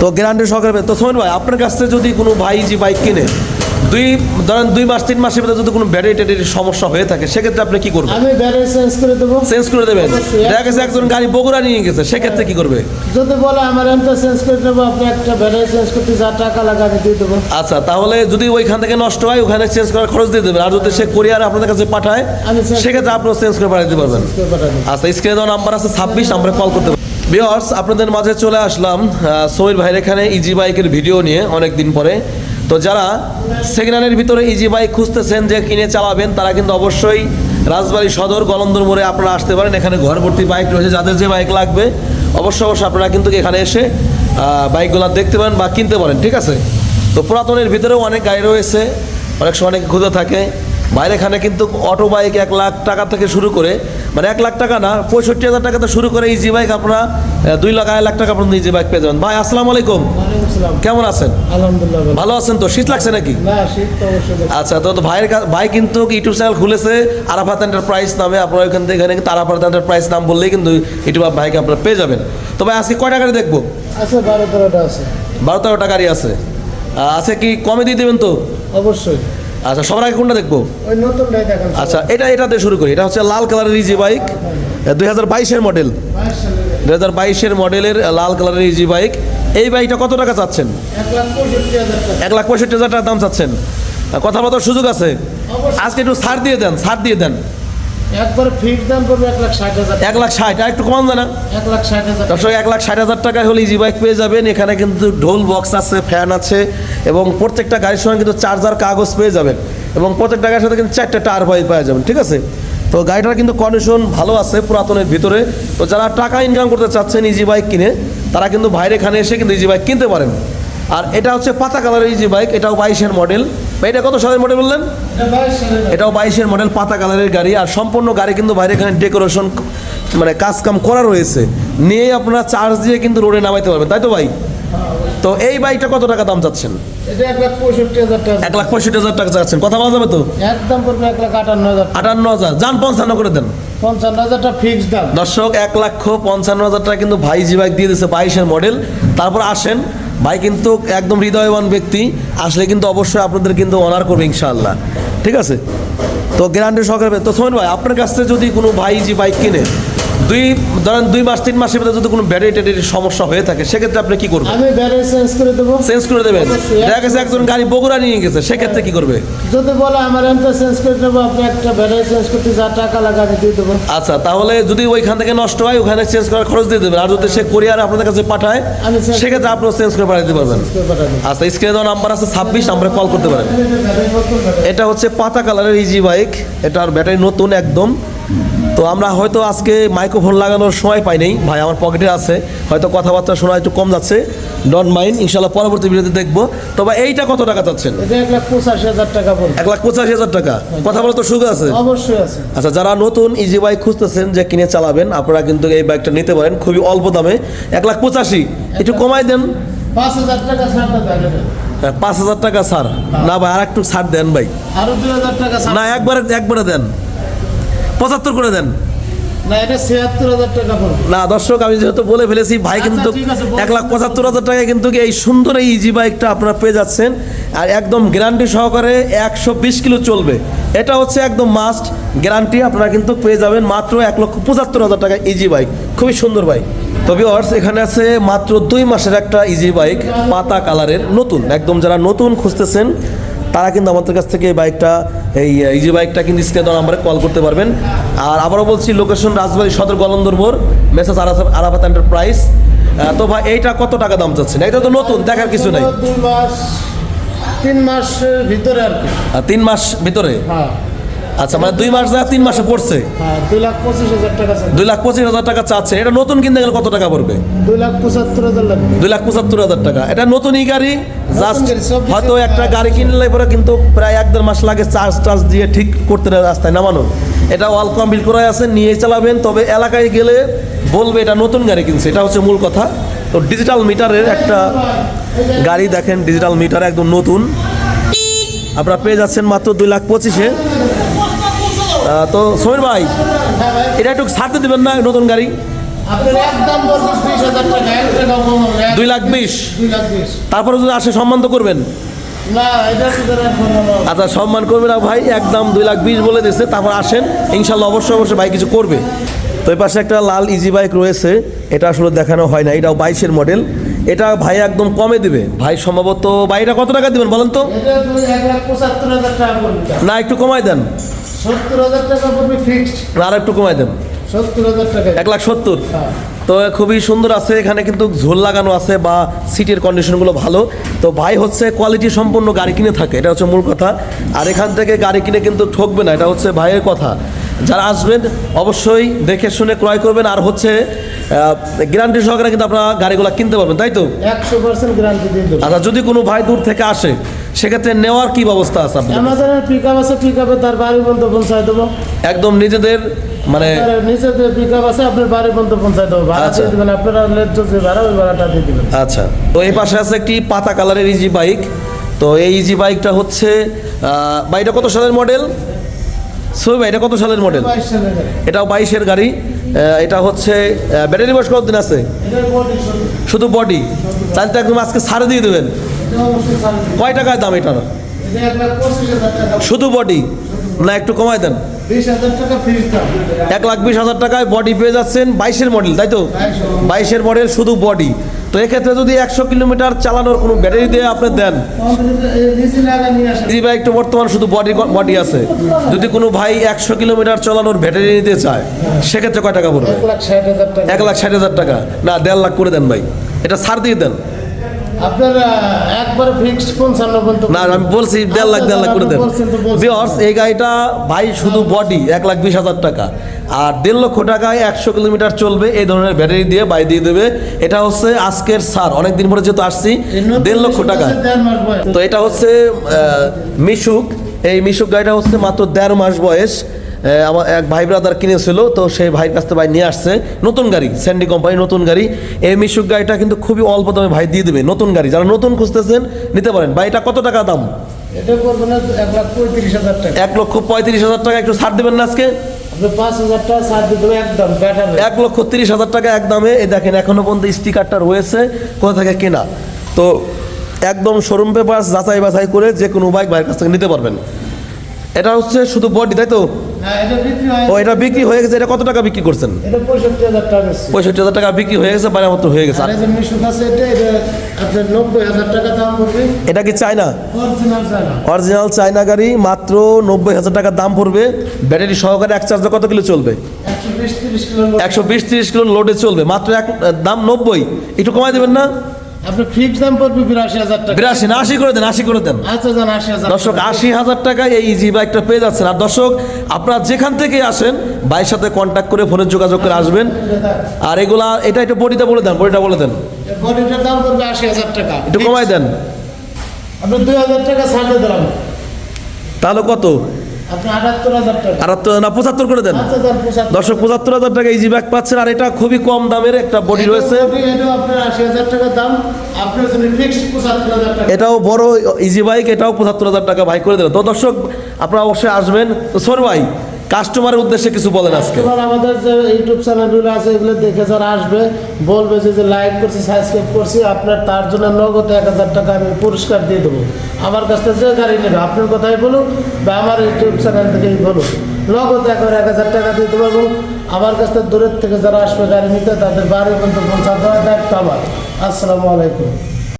তো গ্যারান্টি সহকারে তো সোহেন ভাই আপনার কাছ থেকে যদি কোনো ভাই জি বাইক কিনে দুই ধরেন দুই মাস তিন মাসের ভিতরে যদি কোনো ব্যাটারি ট্যাটারির সমস্যা হয়ে থাকে সেক্ষেত্রে আপনি কি করবেন? আমি ব্যাটারি চেঞ্জ করে দেবো। চেঞ্জ করে দেবেন। দেখা গেছে একজন গাড়ি বগুড়া নিয়ে গেছে সেক্ষেত্রে কি করবে? যদি বলে আমার এমটা চেঞ্জ করে দেবো আপনি একটা ব্যাটারি চেঞ্জ করতে যা টাকা লাগে আমি দিয়ে দেবো। আচ্ছা তাহলে যদি ওইখান থেকে নষ্ট হয় ওখানে চেঞ্জ করার খরচ দিয়ে দেবেন। আর যদি সে কোরিয়ার আপনাদের কাছে পাঠায় সেক্ষেত্রে আপনিও চেঞ্জ করে পারবেন। চেঞ্জ করে পাঠাবো আচ্ছা স্ক্রিনে দেওয়া নাম্বার আছে ছাব্বিশ নাম্বারে কল করতে বিয়ার্স আপনাদের মাঝে চলে আসলাম সোহেল ভাইয়ের এখানে ইজি বাইকের ভিডিও নিয়ে অনেক দিন পরে। তো যারা সেকেন্ড হ্যান্ডের ভিতরে ইজি বাইক খুঁজতেছেন যে কিনে চালাবেন, তারা কিন্তু অবশ্যই রাজবাড়ি সদর গলন্দর মোড়ে আপনারা আসতে পারেন। এখানে ঘর ভর্তি বাইক রয়েছে, যাদের যে বাইক লাগবে অবশ্যই অবশ্যই আপনারা কিন্তু এখানে এসে বাইকগুলো দেখতে পারেন বা কিনতে পারেন, ঠিক আছে? তো পুরাতনের ভিতরেও অনেক গাড়ি রয়েছে, অনেক সময় অনেক খুঁজে থাকে। বাইরে এখানে কিন্তু অটো বাইক এক লাখ টাকা থেকে শুরু করে মানে এক লাখ টাকা না পঁয়ষট্টি হাজার টাকা থেকে শুরু করে ইজি বাইক আপনারা দুই লাখ আড়াই লাখ টাকা পর্যন্ত ইজি বাইক পেয়ে যাবেন। ভাই আসসালামু আলাইকুম। কেমন আছেন? আলহামদুলিল্লাহ ভালো। আছেন তো? শীত লাগছে নাকি? আচ্ছা তো ভাইয়ের ভাই কিন্তু ইউটিউব চ্যানেল খুলেছে আরাফাত এন্টারপ্রাইজ নামে আপনারা ওইখান থেকে এখানে কিন্তু আরাফাত এন্টারপ্রাইজ নাম বললেই কিন্তু ইউটিউব ভাইকে আপনারা পেয়ে যাবেন। তো ভাই আজকে কয় টাকারে দেখব? বারো তেরোটা আছে। বারো তেরো টাকারই আছে। আছে কি কমে দিয়ে দেবেন তো? অবশ্যই। আচ্ছা সবার আগে কোনটা দেখব? আচ্ছা এটা এটাতে শুরু করি। এটা হচ্ছে লাল কালারের ইজি বাইক দুই হাজার বাইশের মডেল দু দুই হাজার বাইশের মডেলের লাল কালারের ইজি বাইক এই বাইকটা কত টাকা চাচ্ছেন? এক লাখ পঁয়ষট্টি হাজার টাকা। এক লাখ পঁয়ষট্টি হাজার টাকা দাম চাচ্ছেন। কথা বলার সুযোগ আছে। আজকে একটু ছাড় দিয়ে দেন ছাড় দিয়ে দেন। একবার ফিক্স দাম এক লাখ ষাট হাজার এক লাখ ষাট একটু কমান দেন না এক লাখ ষাট হাজার দর্শক এক লাখ ষাট হাজার টাকায় হলে ইজি বাইক পেয়ে যাবেন। এখানে কিন্তু ঢোল বক্স আছে ফ্যান আছে এবং প্রত্যেকটা গাড়ির সঙ্গে কিন্তু চার্জার কাগজ পেয়ে যাবেন। এবং প্রত্যেকটা গাড়ির সাথে কিন্তু চারটে টায়ার পাই পাওয়া যাবেন ঠিক আছে? তো গাড়িটার কিন্তু কন্ডিশন ভালো আছে পুরাতনের ভিতরে। তো যারা টাকা ইনকাম করতে চাচ্ছেন ইজি বাইক কিনে তারা কিন্তু বাইরে এখানে এসে কিন্তু ইজি বাইক কিনতে পারেন। আর এটা হচ্ছে পাতা কালারের ইজি বাইক এটাও বাইশের মডেল এটা কত সালের মডেল বললেন? এটাও বাইশের মডেল পাতা কালারের গাড়ি। আর সম্পূর্ণ গাড়ি কিন্তু বাইরে এখানে ডেকোরেশন মানে কাজ কাম করা রয়েছে। নিয়ে আপনারা চার্জ দিয়ে কিন্তু রোডে নামাইতে পারবেন তাই তো ভাই? তো এই বাইকটা কত টাকা দাম চাচ্ছেন? এটা এক লাখ পঁয়ষট্টি হাজার টাকা। এক লাখ পঁয়ষট্টি হাজার টাকা চাচ্ছেন। কথা বলা যাবে তো? একদম পড়বে এক লাখ আটান্ন হাজার আটান্ন হাজার। যান পঞ্চান্ন করে দেন। পঞ্চান্ন হাজারটা ফিক্স দাম। দর্শক এক লক্ষ পঞ্চান্ন হাজার টাকা কিন্তু ভাই জি বাইক দিয়ে দিচ্ছে বাইশের মডেল তারপর আসেন ভাই কিন্তু একদম হৃদয়বান ব্যক্তি, আসলে কিন্তু অবশ্যই আপনাদের কিন্তু অনার করবে ইনশাল্লাহ ঠিক আছে? তো গ্যারান্টি সহকারে তো শোন ভাই, আপনার কাছ থেকে যদি কোনো ভাই যে বাইক কিনে দুই ধরেন দুই মাস তিন মাসের ভিতরে যদি কোনো ব্যাটারি ট্যাটারির সমস্যা হয়ে থাকে সেক্ষেত্রে আপনি কি করবেন? আমি ব্যাটারি চেঞ্জ করে দেবো। চেঞ্জ করে দেবেন। দেখা গেছে একজন গাড়ি বগুড়া নিয়ে গেছে সেক্ষেত্রে কি করবে? যদি বলে আমার এমটা চেঞ্জ করে দেবো আপনি একটা ব্যাটারি চেঞ্জ করতে যা টাকা লাগে আমি দিয়ে দেবো। আচ্ছা তাহলে যদি ওইখান থেকে নষ্ট হয় ওখানে চেঞ্জ করার খরচ দিয়ে দেবেন। আর যদি সে কোরিয়ার আপনাদের কাছে পাঠায় আমি সেক্ষেত্রে আপনিও চেঞ্জ করে পাঠাতে পারবেন। আচ্ছা স্ক্রিনে দেওয়া নাম্বার আছে ছাব্বিশ নাম্বারে কল করতে পারেন এটা হচ্ছে পাতা কালারের ইজি বাইক এটার ব্যাটারি নতুন একদম। তো আমরা হয়তো আজকে মাইক্রোফোন লাগানোর সময় পাই নাই। ভাই আমার পকেটে আছে। হয়তো কথাবার্তা শোনা একটু কম যাচ্ছে। ডন্ট মাইন্ড ইনশাল্লাহ পরবর্তী ভিডিওতে দেখব। তবে এইটা কত টাকা চাচ্ছেন? এক লাখ পঁচাশি হাজার টাকা এক লাখ পঁচাশি হাজার টাকা। কথা বলার তো সুযোগ আছে। অবশ্যই আছে। আচ্ছা যারা নতুন ইজি বাইক খুঁজতেছেন যে কিনে চালাবেন আপনারা কিন্তু এই বাইকটা নিতে পারেন খুবই অল্প দামে। এক লাখ পঁচাশি। একটু কমাই দেন। পাঁচ হাজার টাকা ছাড় হ্যাঁ, পাঁচ হাজার টাকা ছাড়। না ভাই আর একটু ছাড় দেন ভাই। আরও দুই হাজার টাকা না একবারে একবারে দেন। পঁচাত্তর করে দেন। না দর্শক আমি যেহেতু বলে ফেলেছি ভাই আচ্ছা, কিন্তু। এক লাখ পঁচাত্তর হাজার টাকায় কিন্তু এই সুন্দর এই ইজি বাইকটা আপনারা পেয়ে যাচ্ছেন। আর একদম গ্যারান্টি সহকারে একশো বিশ কিলো চলবে। এটা হচ্ছে একদম মাস্ট গ্যারান্টি আপনারা কিন্তু পেয়ে যাবেন মাত্র এক লক্ষ পঁচাত্তর হাজার টাকা ইজি বাইক খুবই সুন্দর বাইক তবে অর্স এখানে আছে মাত্র দুই মাসের একটা ইজি বাইক পাতা কালারের নতুন। একদম যারা নতুন খুঁজতেছেন তারা কিন্তু আমাদের কাছ থেকে এই বাইকটা এই যে বাইকটা কিন্তু স্ক্রিনে দেওয়া নাম্বারে কল করতে পারবেন। আর আবারও বলছি লোকেশন রাজবাড়ি সদর গলন্দর মোড় মেসেজ আরাফাত এন্টারপ্রাইজ তো ভাই এইটা কত টাকা দাম চাচ্ছেন? এটা তো নতুন দেখার কিছু নাই। তিন মাস তিন মাসের ভিতরে আর কি। তিন মাস ভিতরে? হ্যাঁ। আচ্ছা মানে দুই মাস যা তিন মাসে পড়ছে? হ্যাঁ দুই লাখ পঁচিশ হাজার টাকা দুই লাখ পঁচিশ হাজার টাকা চাচ্ছে। এটা নতুন কিনতে গেলে কত টাকা পড়বে? দুই লাখ পঁচাত্তর হাজার লাগবে। দুই লাখ পঁচাত্তর হাজার টাকা। এটা নতুনই গাড়ি জাস্ট হয়তো একটা গাড়ি কিনলে পরে কিন্তু প্রায় এক দেড় মাস লাগে চার্জ টার্জ দিয়ে ঠিক করতে রাস্তায় নামানো এটা অল কমপ্লিট করা আছে নিয়ে চালাবেন। তবে এলাকায় গেলে বলবে এটা নতুন গাড়ি কিনছে। এটা হচ্ছে মূল কথা। তো ডিজিটাল মিটারের একটা গাড়ি দেখেন ডিজিটাল মিটার একদম নতুন। আপনারা পেয়ে যাচ্ছেন মাত্র দুই লাখ পঁচিশে। তো সমীর ভাই এটা একটু ছাড়তে দেবেন না নতুন গাড়ি? দুই লাখ বিশ। তারপরে যদি আসে সম্মান তো করবেন। এটা আচ্ছা সম্মান করবে না ভাই একদম দুই লাখ বিশ বলে দিচ্ছে তারপর আসেন। ইনশাল্লাহ অবশ্যই অবশ্যই ভাই কিছু করবে। তো এই পাশে একটা লাল ইজি বাইক রয়েছে এটা আসলে দেখানো হয় না এটাও বাইশের মডেল এটা ভাই একদম কমে দিবে। ভাই সম্ভবত ভাইটা কত টাকা দিবেন বলেন তো? এটা না একটু কমাই দেন। সত্তর হাজার টাকা পড়বে ফিক্সড না আর একটু কমাই দেন। সত্তর হাজার টাকা। এক লাখ সত্তর। হ্যাঁ। তো খুবই সুন্দর আছে এখানে কিন্তু ঝোল লাগানো আছে বা সিটের কন্ডিশনগুলো ভালো। তো ভাই হচ্ছে কোয়ালিটি সম্পন্ন গাড়ি কিনে থাকে এটা হচ্ছে মূল কথা। আর এখান থেকে গাড়ি কিনে কিন্তু ঠকবে না এটা হচ্ছে ভাইয়ের কথা। যারা আসবেন অবশ্যই দেখে শুনে ক্রয় করবেন। আর হচ্ছে গ্যারান্টি সহকারে কিন্তু আপনারা গাড়িগুলো কিনতে পারবেন তাই তো? একশো পার্সেন্ট গ্যারান্টি দিয়ে আচ্ছা যদি কোনো ভাই দূর থেকে আসে সেক্ষেত্রে নেওয়ার কি ব্যবস্থা আছে আপনাদের? আমাদের পিক আপ আছে পিক আপে তার বাড়ি পর্যন্ত পৌঁছায় দেবো। একদম নিজেদের মানে যে পিক আপ আছে আপনার বাড়ি পর্যন্ত পৌঁছায় দেবো। ভাড়া আচ্ছা। দিয়ে দেবেন আপনারা লেট যে ভাড়া ওই ভাড়াটা দিয়ে দেবেন। আচ্ছা। তো এই পাশে আছে একটি পাতা কালারের ইজি বাইক তো এই ইজি বাইকটা হচ্ছে বাইকটা কত সালের মডেল ভাই এটা কত সালের মডেল। এটাও বাইশের গাড়ি। এটা হচ্ছে ব্যাটারি বয়স কতদিন আছে? শুধু বডি তাহলে তো একদম আজকে সারে দিয়ে দেবেন। কয় টাকায় দাম এটার? শুধু বডি না, একটু কমায় দেন। এক লাখ বিশ হাজার টাকায় বডি পেয়ে যাচ্ছেন বাইশের মডেল তাই তো? বাইশের মডেল শুধু বডি তো এক্ষেত্রে যদি একশো কিলোমিটার চালানোর কোনো ব্যাটারি দিয়ে আপনি দেন নিচে ভাই একটু বর্তমান শুধু বডি বডি আছে। যদি কোনো ভাই একশো কিলোমিটার চালানোর ব্যাটারি নিতে চায় সেক্ষেত্রে কয় টাকা পড়বে? এক লাখ ষাট হাজার টাকা। এক লাখ ষাট হাজার টাকা। না দেড় লাখ করে দেন ভাই। এটা ছাড় দিয়ে দেন। না আমি বলছি দেড় লাখ দেড় লাখ করে দেন। এই গাড়িটা ভাই শুধু বডি এক লাখ বিশ হাজার টাকা। আর দেড় লক্ষ টাকায় একশো কিলোমিটার চলবে এই ধরনের ব্যাটারি দিয়ে বাই দিয়ে দেবে। এটা হচ্ছে আজকের সার অনেক দিন পরে যেহেতু আসছি দেড় লক্ষ টাকা। তো এটা হচ্ছে মিশুক। এই মিশুক গাড়িটা হচ্ছে মাত্র দেড় মাস বয়স। আমার এক ভাই ব্রাদার কিনেছিল তো সেই ভাইয়ের কাছ থেকে ভাই নিয়ে আসছে। নতুন গাড়ি স্যান্ডি কোম্পানি নতুন গাড়ি। এই মিশুক গাড়িটা কিন্তু খুবই অল্প দামে ভাই দিয়ে দেবে নতুন গাড়ি। যারা নতুন খুঁজতেছেন নিতে পারেন। ভাই এটা কত টাকা দাম? এক লাখ পঁয়ত্রিশ হাজার টাকা। এক লক্ষ পঁয়ত্রিশ হাজার টাকা একটু ছাড় দেবেন না আজকে? এক লক্ষ তিরিশ হাজার টাকা এক দামে। এই দেখেন এখনও পর্যন্ত স্টিকারটা রয়েছে কোথা থেকে কেনা? তো একদম শোরুম পেপার যাচাই বাছাই করে যে কোনো বাইক ভাইয়ের কাছ থেকে নিতে পারবেন। এটা হচ্ছে শুধু বডি তাই তো? হ্যাঁ ও এটা বিক্রি হয়ে গেছে এটা কত টাকা বিক্রি করছেন? পঁয়ষট্টি হাজার টাকা বিক্রি হয়ে গেছে বাড়ির মতো হয়ে গেছে। এটা কি চায়না? Original China. গাড়ি মাত্র নব্বই হাজার টাকা দাম পড়বে। ব্যাটারি সহকারে এক চার্জে কত কিলো চলবে? একশো বিশ তিরিশ কিলো একশো বিশ তিরিশ কিলো লোডে চলবে মাত্র এক দাম নব্বই। একটু কমাই দেবেন না? ফিক্স দাম পড়বে বিরাশি হাজার টাকা। বিরাশি না আশি করে দেন আশি করে দেন। আচ্ছা যান আশি হাজার দর্শক আশি হাজার টাকায় এই ইজি বাইকটা পেয়ে যাচ্ছেন। আর দর্শক আপনারা যেখান থেকে আসেন সাথে কন্ট্যাক্ট করে ফোনে যোগাযোগ করে আসবেন। আর এগুলা এটা একটু বডিটা বলে দেন বডিটা বলে দেন। বডিটার দাম পড়বে আশি হাজার টাকা। একটু কমাই দেন। আপনি দুই হাজার টাকা দিলাম। তাহলে কত? না পঁচাত্তর করে দেন। দর্শক পঁচাত্তর হাজার টাকা ইজি ব্যাগ পাচ্ছেন আর এটা খুবই কম দামের একটা বডি রয়েছে। এটাও বড় ইজি বাইক এটাও পঁচাত্তর হাজার টাকা ভাই করে দিলেন তো দর্শক আপনারা অবশ্যই আসবেন। তো সর ভাই কাস্টমারের উদ্দেশ্যে কিছু বলেন আজকে। আমাদের যে ইউটিউব চ্যানেলগুলো আছে, এগুলো দেখে যারা আসবে, বলবে যে যে লাইক করছি সাবস্ক্রাইব করছি, আপনার তার জন্য নগদ এক হাজার টাকা আমি পুরস্কার দিয়ে দেবো। আমার কাছ থেকে যে গাড়ি নেবে, আপনার কথাই বলুন বা আমার ইউটিউব চ্যানেল থেকেই বলুন নগদ একবার এক হাজার টাকা দিয়ে দেবো এবং আমার কাছ থেকে দূরের থেকে যারা আসবে গাড়ি নিতে, তাদের বাড়ি পর্যন্ত পৌঁছা দেওয়ার দায়িত্ব আমার আসসালামু আলাইকুম।